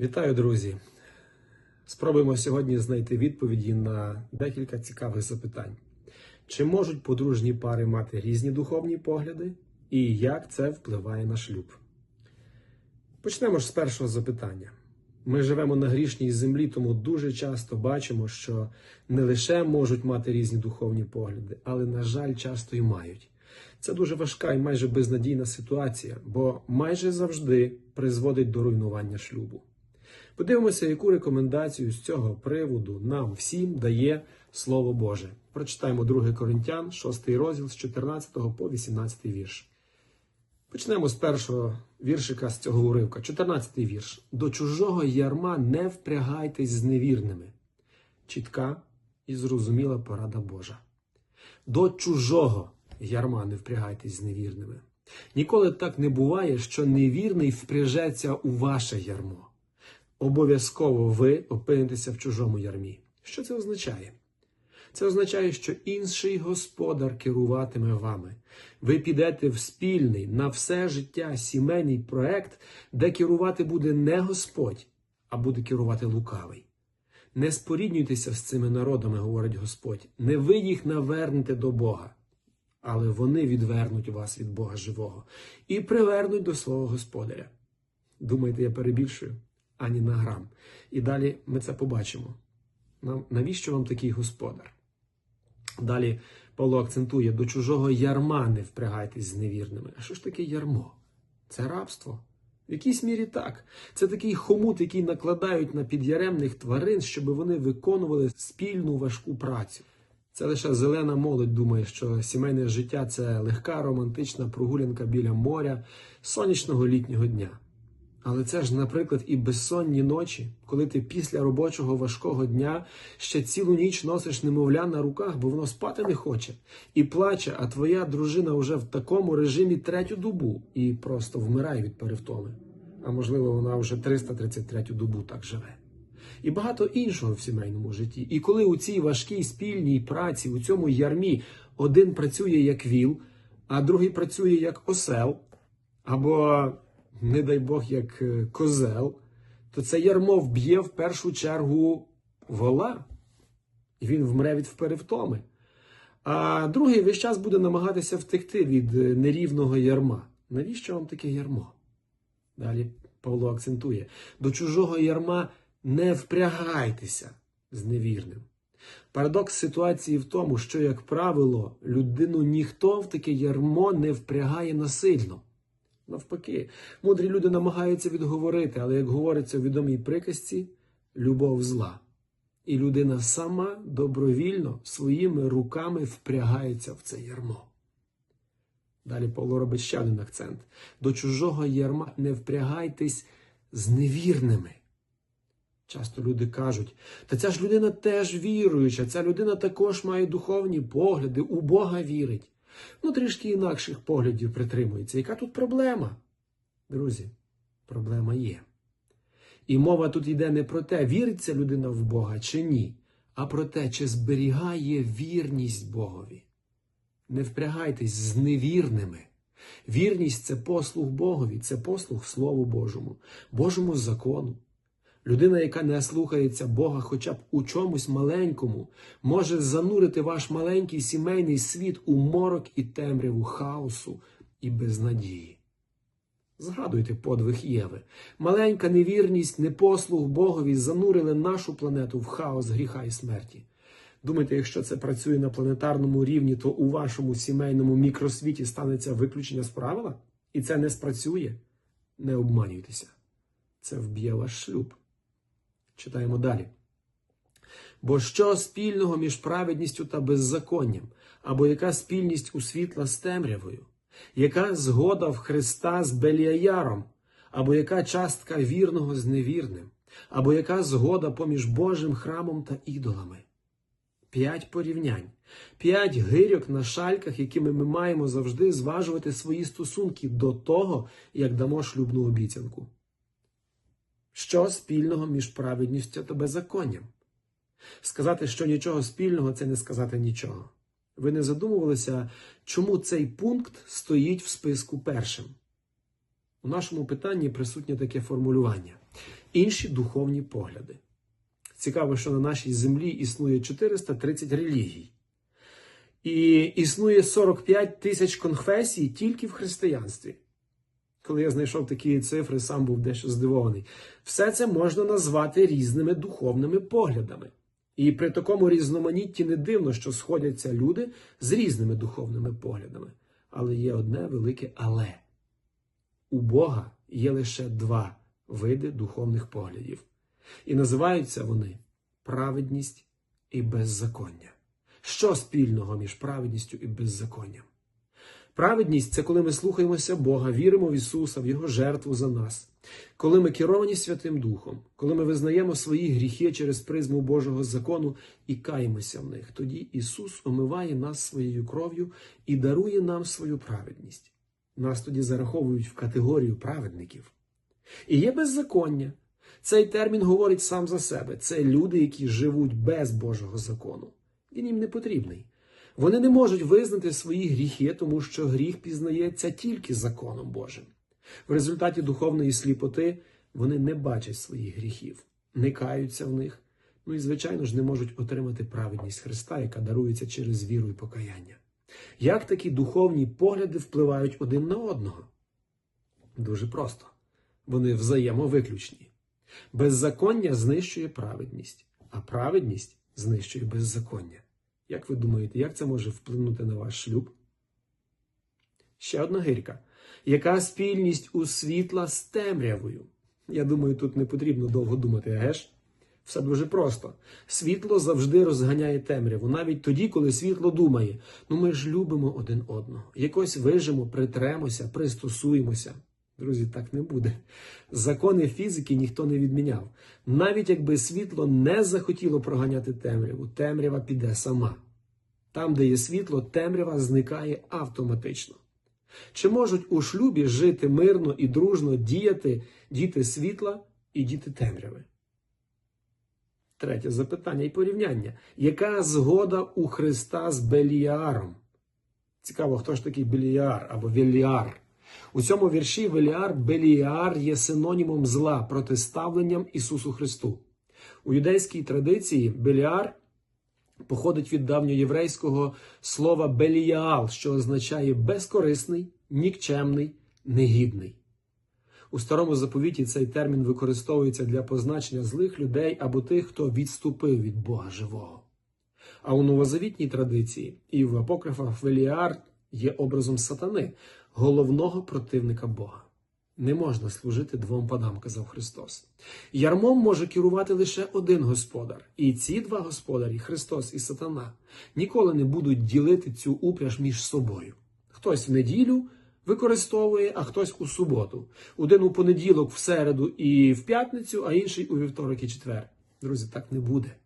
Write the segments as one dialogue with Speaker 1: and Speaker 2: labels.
Speaker 1: Вітаю, друзі! Спробуємо сьогодні знайти відповіді на декілька цікавих запитань. Чи можуть подружні пари мати різні духовні погляди, і як це впливає на шлюб? Почнемо ж з першого запитання. Ми живемо на грішній землі, тому дуже часто бачимо, що не лише можуть мати різні духовні погляди, але, на жаль, часто і мають. Це дуже важка і майже безнадійна ситуація, бо майже завжди призводить до руйнування шлюбу. Подивимося, яку рекомендацію з цього приводу нам всім дає Слово Боже. Прочитаємо 2 Коринтян, 6 розділ з 14 по 18 вірш. Почнемо з першого віршика з цього уривка. 14 вірш. До чужого ярма не впрягайтесь з невірними. Чітка і зрозуміла порада Божа. До чужого ярма не впрягайтесь з невірними. Ніколи так не буває, що невірний впряжеться у ваше ярмо. Обов'язково ви опинитеся в чужому ярмі. Що це означає? Це означає, що інший господар керуватиме вами. Ви підете в спільний на все життя сімейний проект, де керувати буде не Господь, а буде керувати лукавий. Не споріднюйтеся з цими народами, говорить Господь. Не ви їх навернете до Бога, але вони відвернуть вас від Бога живого і привернуть до свого господаря. Думаєте, я перебільшую? Ані на грам. І далі ми це побачимо. Нам- Навіщо вам такий господар? Далі Павло акцентує: до чужого ярма не впрягайтесь з невірними. А що ж таке ярмо? Це рабство. В якійсь мірі так. Це такий хомут, який накладають на підяремних тварин, щоб вони виконували спільну важку працю. Це лише зелена молодь думає, що сімейне життя це легка романтична прогулянка біля моря сонячного літнього дня. Але це ж, наприклад, і безсонні ночі, коли ти після робочого важкого дня ще цілу ніч носиш немовля на руках, бо воно спати не хоче, і плаче, а твоя дружина вже в такому режимі третю добу і просто вмирає від перевтоми. А можливо, вона вже 333 добу так живе. І багато іншого в сімейному житті. І коли у цій важкій спільній праці, у цьому ярмі, один працює як віл, а другий працює як осел, або не дай Бог, як е, козел, то це ярмо вб'є в першу чергу вола, і він вмре від перевтоми. А другий весь час буде намагатися втекти від е, нерівного ярма. Навіщо вам таке ярмо? Далі Павло акцентує: до чужого ярма не впрягайтеся з невірним. Парадокс ситуації в тому, що, як правило, людину ніхто в таке ярмо не впрягає насильно. Навпаки, мудрі люди намагаються відговорити, але як говориться у відомій приказці, любов зла. І людина сама добровільно своїми руками впрягається в це ярмо. Далі Павло робить ще один акцент: до чужого ярма не впрягайтесь з невірними. Часто люди кажуть, та ця ж людина теж віруюча, ця людина також має духовні погляди, у Бога вірить. Ну, трішки інакших поглядів притримується. Яка тут проблема? Друзі, проблема є. І мова тут йде не про те, віриться людина в Бога чи ні, а про те, чи зберігає вірність Богові. Не впрягайтесь з невірними. Вірність це послуг Богові, це послуг Слову Божому, Божому закону. Людина, яка не слухається Бога хоча б у чомусь маленькому, може занурити ваш маленький сімейний світ у морок і темряву хаосу і безнадії. Згадуйте подвиг Єви. Маленька невірність, непослух Богові занурили нашу планету в хаос гріха і смерті. Думаєте, якщо це працює на планетарному рівні, то у вашому сімейному мікросвіті станеться виключення з правила? І це не спрацює? Не обманюйтеся. Це вб'є ваш шлюб. Читаємо далі. Бо що спільного між праведністю та беззаконням, або яка спільність у світла з темрявою, яка згода в Христа з Беліаяром, або яка частка вірного з невірним, або яка згода поміж Божим храмом та ідолами? П'ять порівнянь, п'ять гирьок на шальках, якими ми маємо завжди зважувати свої стосунки до того, як дамо шлюбну обіцянку. Що спільного між праведністю та беззаконням? Сказати, що нічого спільного, це не сказати нічого. Ви не задумувалися, чому цей пункт стоїть в списку першим? У нашому питанні присутнє таке формулювання: інші духовні погляди. Цікаво, що на нашій землі існує 430 релігій. І існує 45 тисяч конфесій тільки в християнстві. Коли я знайшов такі цифри, сам був дещо здивований. Все це можна назвати різними духовними поглядами. І при такому різноманітті не дивно, що сходяться люди з різними духовними поглядами. Але є одне велике але. У Бога є лише два види духовних поглядів. І називаються вони праведність і беззаконня. Що спільного між праведністю і беззаконням? Праведність це коли ми слухаємося Бога, віримо в Ісуса, в Його жертву за нас, коли ми керовані Святим Духом, коли ми визнаємо свої гріхи через призму Божого закону і каємося в них, тоді Ісус омиває нас своєю кров'ю і дарує нам свою праведність. Нас тоді зараховують в категорію праведників. І є беззаконня. Цей термін говорить сам за себе. Це люди, які живуть без Божого закону. Він їм не потрібний. Вони не можуть визнати свої гріхи, тому що гріх пізнається тільки законом Божим. В результаті духовної сліпоти вони не бачать своїх гріхів, не каються в них, ну і, звичайно ж, не можуть отримати праведність Христа, яка дарується через віру і покаяння. Як такі духовні погляди впливають один на одного? Дуже просто. Вони взаємовиключні. Беззаконня знищує праведність, а праведність знищує беззаконня. Як ви думаєте, як це може вплинути на ваш шлюб? Ще одна гирька. Яка спільність у світла з темрявою? Я думаю, тут не потрібно довго думати, еге ж? Все дуже просто. Світло завжди розганяє темряву, навіть тоді, коли світло думає, ну ми ж любимо один одного. Якось вижимо, притремося, пристосуємося. Друзі, так не буде. Закони фізики ніхто не відміняв. Навіть якби світло не захотіло проганяти темряву, темрява піде сама. Там, де є світло, темрява зникає автоматично. Чи можуть у шлюбі жити мирно і дружно діяти діти світла і діти темряви? Третє запитання і порівняння. Яка згода у Христа з Беліаром? Цікаво, хто ж такий Беліар або Веліар? У цьому вірші Веліар Беліар є синонімом зла, протиставленням Ісусу Христу. У юдейській традиції Беліар походить від давньоєврейського слова Беліаал, що означає безкорисний, нікчемний, негідний. У старому заповіті цей термін використовується для позначення злих людей або тих, хто відступив від Бога живого. А у новозавітній традиції і в апокрифах Веліар є образом сатани, головного противника Бога. Не можна служити двом панам, казав Христос. Ярмом може керувати лише один господар, і ці два господарі, Христос і Сатана, ніколи не будуть ділити цю упряж між собою. Хтось в неділю використовує, а хтось у суботу. Один у понеділок, в середу і в п'ятницю, а інший у вівторок і четвер. Друзі, так не буде.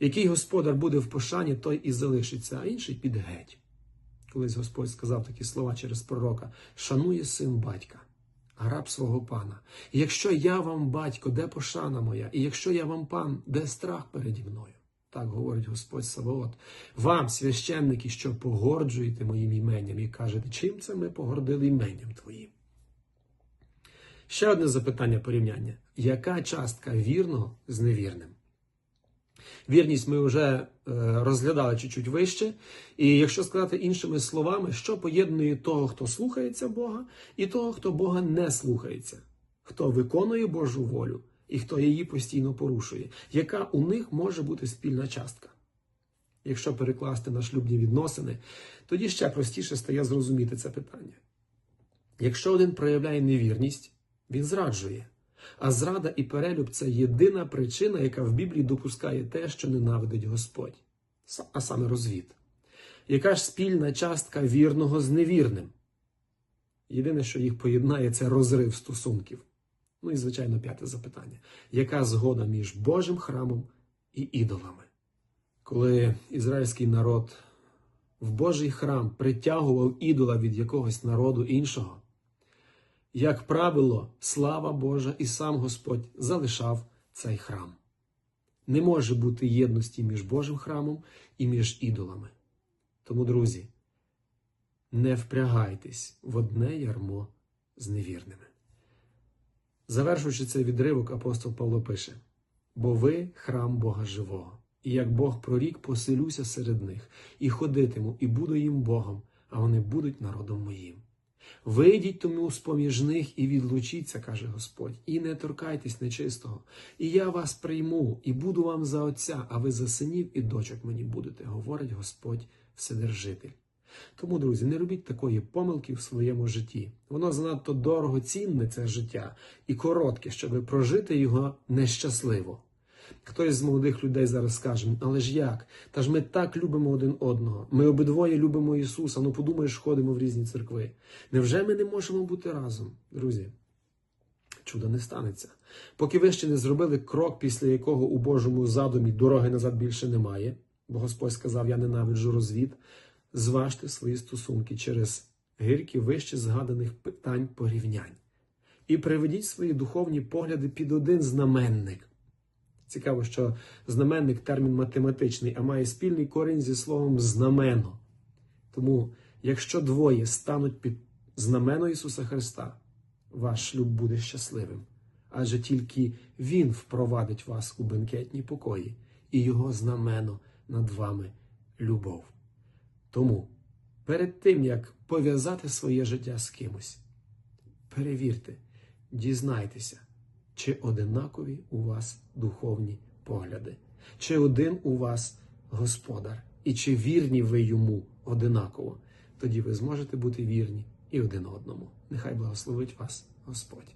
Speaker 1: Який господар буде в пошані, той і залишиться, а інший піде геть. Колись Господь сказав такі слова через пророка: шанує син батька, а раб свого пана. І якщо я вам батько, де пошана моя, і якщо я вам пан, де страх переді мною? Так говорить Господь Саваот. Вам, священники, що погорджуєте моїм іменням, і кажете, чим це ми погордили іменням твоїм? Ще одне запитання порівняння: яка частка вірного з невірним? Вірність ми вже е, розглядали чуть-чуть вище. І якщо сказати іншими словами, що поєднує того, хто слухається Бога, і того, хто Бога не слухається, хто виконує Божу волю і хто її постійно порушує, яка у них може бути спільна частка? Якщо перекласти на шлюбні відносини, тоді ще простіше стає зрозуміти це питання. Якщо один проявляє невірність, він зраджує. А зрада і перелюб це єдина причина, яка в Біблії допускає те, що ненавидить Господь, а саме розвід. Яка ж спільна частка вірного з невірним? Єдине, що їх поєднає, це розрив стосунків. Ну і, звичайно, п'яте запитання: яка згода між Божим храмом і ідолами? Коли ізраїльський народ в Божий храм притягував ідола від якогось народу іншого, як правило, слава Божа і сам Господь залишав цей храм. Не може бути єдності між Божим храмом і між ідолами. Тому, друзі, не впрягайтесь в одне ярмо з невірними. Завершуючи цей відривок, апостол Павло пише: Бо ви храм Бога живого, і як Бог прорік, поселюся серед них, і ходитиму, і буду їм Богом, а вони будуть народом моїм. Вийдіть тому з поміж них і відлучіться, каже Господь, і не торкайтесь нечистого. І я вас прийму, і буду вам за отця, а ви за синів і дочок мені будете, говорить Господь Вседержитель. Тому, друзі, не робіть такої помилки в своєму житті. Воно занадто дорого цінне це життя і коротке, щоб прожити його нещасливо. Хтось з молодих людей зараз скаже, але ж як? Та ж ми так любимо один одного. Ми обидвоє любимо Ісуса. Ну подумаєш, ходимо в різні церкви. Невже ми не можемо бути разом, друзі? Чудо не станеться. Поки ви ще не зробили крок, після якого у Божому задумі дороги назад більше немає, бо Господь сказав: Я ненавиджу розвід. Зважте свої стосунки через гіркі вище згаданих питань порівнянь. І приведіть свої духовні погляди під один знаменник. Цікаво, що знаменник термін математичний, а має спільний корінь зі словом знамено. Тому, якщо двоє стануть під знамено Ісуса Христа, ваш шлюб буде щасливим, адже тільки Він впровадить вас у бенкетні покої, і Його знамено над вами любов. Тому перед тим, як пов'язати своє життя з кимось, перевірте, дізнайтеся, чи одинакові у вас духовні погляди, чи один у вас господар, і чи вірні ви йому одинаково. Тоді ви зможете бути вірні і один одному. Нехай благословить вас Господь.